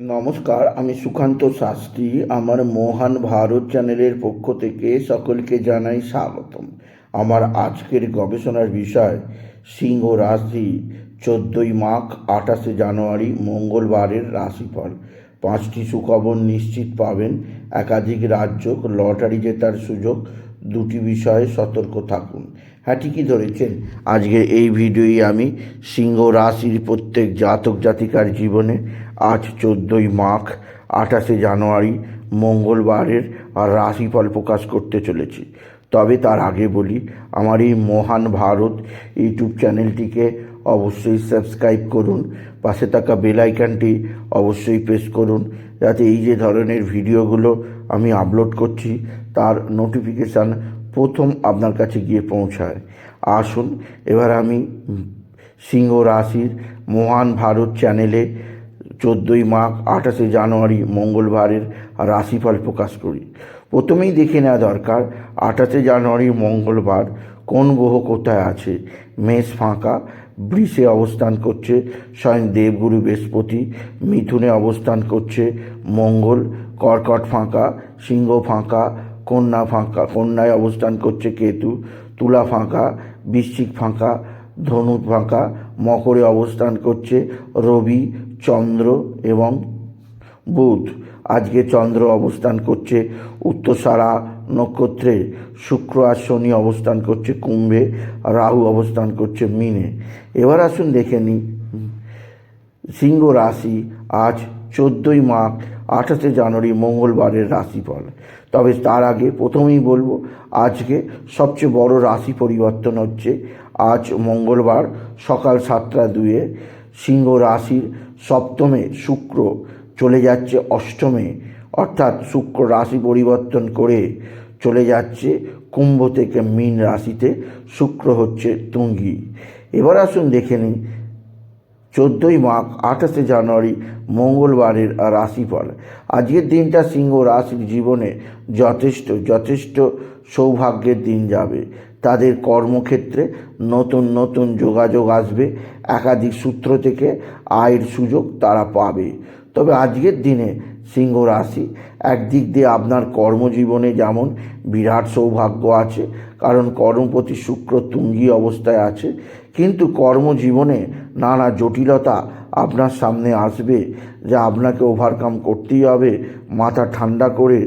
নমস্কার, আমি সুকান্ত শাস্ত্রী। আমার মহান ভারত চ্যানেলের পক্ষ থেকে সকলকে জানাই স্বাগতম। আমার আজকের গবেষণার বিষয়, সিংহ রাশি, চোদ্দোই মাঘ, আঠাশে জানুয়ারি, মঙ্গলবারের রাশিফল। পাঁচটি সুখবর নিশ্চিত পাবেন। একাধিক রাজ্য লটারি জেতার সুযোগ, দুটি বিষয়ে সতর্ক থাকুন। হ্যাঁ ঠিকই ধরেছেন। আজকের এই ভিডিওই আমি সিংহ রাশির প্রত্যেক জাতক জাতিকার জীবনে আজ চোদ্দোই মাঘ, আঠাশে জানুয়ারি, মঙ্গলবারের রাশিফল প্রকাশ করতে চলেছি। তবে তার আগে বলি, আমার এই মহান ভারত ইউটিউব চ্যানেলটিকে অবশ্যই সাবস্ক্রাইব করুন, পাশে থাকা বেলাইকানটি অবশ্যই প্রেস করুন, যাতে এই যে ধরনের ভিডিওগুলো আমি আপলোড করছি, তার নোটিফিকেশান প্রথম আপনার কাছে গিয়ে পৌঁছায়। আসুন, এবার আমি সিংহ রাশির মহান ভারত চ্যানেলে চোদ্দোই মাঘ, আঠাশে জানুয়ারি মঙ্গলবারের রাশিফল প্রকাশ করি। প্রথমেই দেখে নেওয়া দরকার, আঠাশে জানুয়ারি মঙ্গলবার কোন গ্রহ কোথায় আছে? মেষ ফাঁকা, বৃষে অবস্থান করছে, স্বয়ং দেবগুরু বৃহস্পতি, মিথুনে অবস্থান করছে, মঙ্গল, কর্কট ফাঁকা, সিংহ ফাঁকা, কন্যা ফাঁকা, কন্যায় অবস্থান করছে কেতু, তুলা ফাঁকা, বৃশ্চিক ফাঁকা ধনু ফাঁকা, মকরে অবস্থান করছে রবি চন্দ্র এবং বুধ। আজকে চন্দ্র অবস্থান করছে উত্তরসারা নক্ষত্রে, শুক্র আর শনি অবস্থান করছে কুম্ভে, রাহু অবস্থান করছে মিনে। এবার আসুন দেখে নিই। সিংহ রাশি আজ চোদ্দোই মাঘ, আঠাশে জানুয়ারি মঙ্গলবারের রাশিফল। তবে তার আগে প্রথমেই বলব, আজকে সবচেয়ে বড় রাশি পরিবর্তন হচ্ছে আজ মঙ্গলবার সকাল সাতটা দুয়ে সিংহ রাশির সপ্তমে শুক্র চলে যাচ্ছে অষ্টমে। অর্থাৎ শুক্র রাশি পরিবর্তন করে চলে যাচ্ছে কুম্ভ থেকে মীন রাশিতে। শুক্র হচ্ছে তুঙ্গি। এবার আসুন দেখে নিই, চোদ্দোই মাঘ, আঠাশে জানুয়ারি, মঙ্গলবারের রাশিফল। আজকের দিনটা সিংহ রাশির জীবনে যথেষ্ট যথেষ্ট সৌভাগ্যের দিন যাবে। তাদের কর্মক্ষেত্রে নতুন নতুন যোগাযোগ আসবে। একাধিক সূত্র থেকে আয়ের সুযোগ তারা পাবে। তবে আজকের দিনে সিংহ রাশি একদিক দিয়ে আপনার কর্মজীবনে যেমন বিরাট সৌভাগ্য আছে, কারণ কর্মপতি শুক্র তুঙ্গি অবস্থায় আছে, কিন্তু কর্মজীবনে নানা জটিলতা আপনার সামনে আসবে, যা আপনাকে ওভারকাম করতেই হবে। মাথা ঠান্ডা করে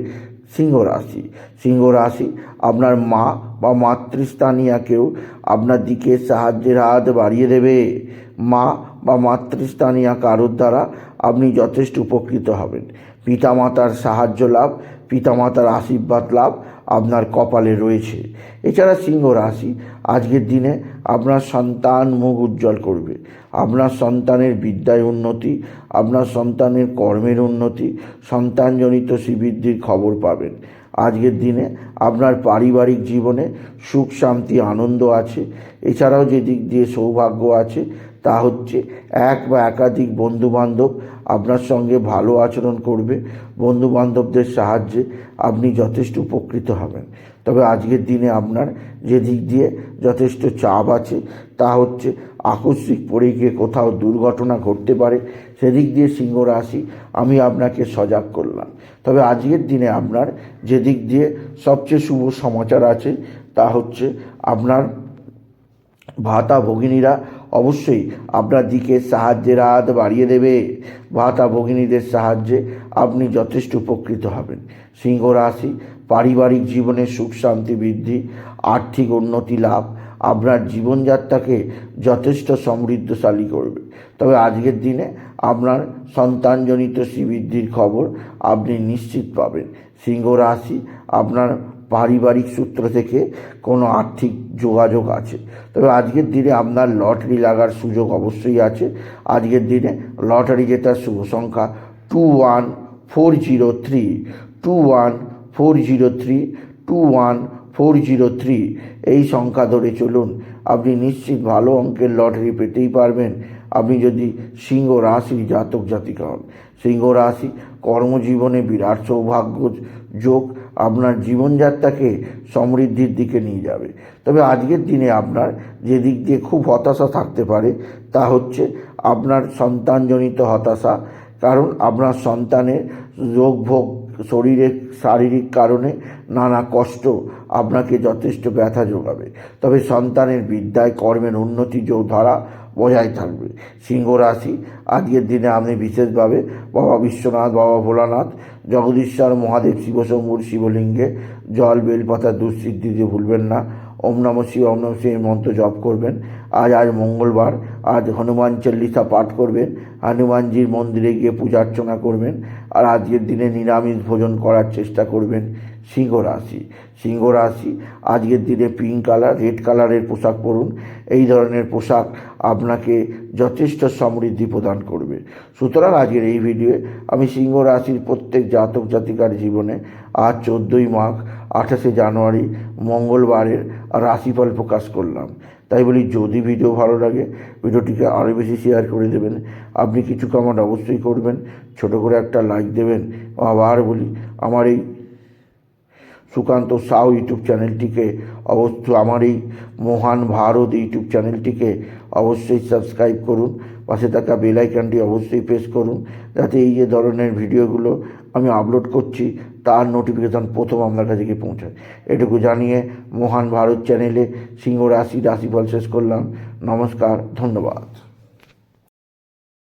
সিংহ রাশি। সিংহ রাশি, আপনার মা বা মাতৃস্থানীয়াকেও আপনার দিকে সাহায্যের হাত বাড়িয়ে দেবে। মা বা মাতৃস্থানীয়া কারোর দ্বারা আপনি যথেষ্ট উপকৃত হবেন। পিতামাতার সাহায্য লাভ, পিতামাতার আশীর্বাদ লাভ আপনার কপালে রয়েছে। এছাড়া সিংহ রাশি, আজকের দিনে আপনার সন্তান মুখ উজ্জ্বল করবে। আপনার সন্তানের বিদ্যায় উন্নতি, আপনার সন্তানের কর্মের উন্নতি, সন্তানজনিত শ্রীবৃদ্ধির খবর পাবেন। আজকের দিনে আপনার পারিবারিক জীবনে সুখ, শান্তি, আনন্দ আছে। এছাড়াও যে দিক দিয়ে সৌভাগ্য আছে তা হচ্ছে এক বা একাধিক বন্ধুবান্ধব আপনার সঙ্গে ভালো আচরণ করবে, বন্ধুবান্ধবদের সাহায্যে আপনি যথেষ্ট উপকৃত হবেন। তবে আজকের দিনে আপনার যে দিক দিয়ে যথেষ্ট চাপ আছে, তা হচ্ছে আকস্মিক পড়ে গিয়ে কোথাও দুর্ঘটনা ঘটতে পারে, সেদিক দিয়ে সিংহ রাশি, আমি আপনাকে সজাগ করলাম। তবে আজকের দিনে আপনার যে দিক দিয়ে সবচেয়ে শুভ সমাচার আছে, তা হচ্ছে আপনার ভাতা ভগিনীরা অবশ্যই আপনার দিকে সাহায্যের হাত বাড়িয়ে দেবে। ভাতা ভগিনীদের সাহায্যে আপনি যথেষ্ট উপকৃত হবেন। সিংহ রাশি, পারিবারিক জীবনে সুখ শান্তি বৃদ্ধি, আর্থিক উন্নতি লাভ আপনার জীবনযাত্রাকে যথেষ্ট সমৃদ্ধশালী করবে। তবে আজকের দিনে আপনার সন্তানজনিত শ্রীবৃদ্ধির খবর আপনি নিশ্চিত পাবেন। সিংহ রাশি, আপনার পারিবারিক সূত্র থেকে কোনো আর্থিক যোগাযোগ আছে। তবে আজকের দিনে আপনার লটারি লাগার সুযোগ অবশ্যই আছে। আজকের দিনে লটারি জেতার শুভ সংখ্যা two one four zero three two one four zero three two one four zero three এই সংখ্যা ধরে চলুন, আপনি নিশ্চিত ভালো অঙ্কের লটারি পেতেই পারবেন। আপনি যদি সিংহ রাশির জাতক জাতিকা হন, সিংহ রাশি কর্মজীবনে বিরাট সৌভাগ্য যোগ আপনার জীবনযাত্রাকে সমৃদ্ধির দিকে নিয়ে যাবে। তবে আজকের দিনে আপনার যে দিক দিয়ে খুব হতাশা থাকতে পারে, তা হচ্ছে আপনার সন্তানজনিত হতাশা। কারণ আপনার সন্তানের রোগ ভোগ শরীরের শারীরিক কারণে নানা কষ্ট আপনাকে যথেষ্ট ব্যথা যোগাবে। তবে সন্তানের বিদ্যায়, কর্মের উন্নতি যোগ ধারা বজায় থাকবে। সিংহ রাশি, আজকের দিনে আপনি বিশেষভাবে বাবা বিশ্বনাথ, বাবা ভোলানাথ, জগদীশ্বর, মহাদেব, শিবশম্ভুর শিবলিঙ্গে জল বেলপাতা দুঃসিদ্ধি দিতে ভুলবেন না। ওম নম শিব ওম নম শিব মন্ত্র জপ করবেন। আজ আজ মঙ্গলবার। আজ হনুমান চল্লিশা পাঠ করবেন, হনুমানজির মন্দিরে গিয়ে পূজা অর্চনা করবেন, আর আজকের দিনে নিরামিষ ভোজন করার চেষ্টা করবেন সিংহ রাশি সিংহ রাশি আজকের দিনে পিঙ্ক কালার রেড কালারের পোশাক পরুন। এই ধরনের পোশাক আপনাকে যথেষ্ট সমৃদ্ধি প্রদান করবে। সুতরাং আজকের এই ভিডিওয়ে আমি সিংহ রাশির প্রত্যেক জাতক জাতিকার জীবনে আজ চোদ্দোই মাঘ, আঠাশে জানুয়ারি, মঙ্গলবারের রাশিফল প্রকাশ করলাম। তাই বলি যদি ভিডিও ভালো লাগে, ভিডিওটিকে আরও বেশি শেয়ার করে দেবেন। আপনি কিছু কমেন্ট অবশ্যই করবেন, ছোট করে একটা লাইক দেবেন। আবার বলি, আমার এই সুকান্ত সাউ ইউটিউব চ্যানেলটিকে অবশ্য আমার এই মহান ভারত ইউটিউব চ্যানেলটিকে অবশ্যই সাবস্ক্রাইব করুন। পাশে থাকা বেল আইকনটি অবশ্যই প্রেস করুন। যাতে এই যে ধরনের ভিডিওগুলো আমি আপলোড করছি তার নোটিফিকেশান প্রথম আপনার কাছে গিয়ে পৌঁছায়। এটুকু জানিয়ে মহান ভারত চ্যানেলে সিংহ রাশি, রাশিফল শেষ করলাম। নমস্কার, ধন্যবাদ।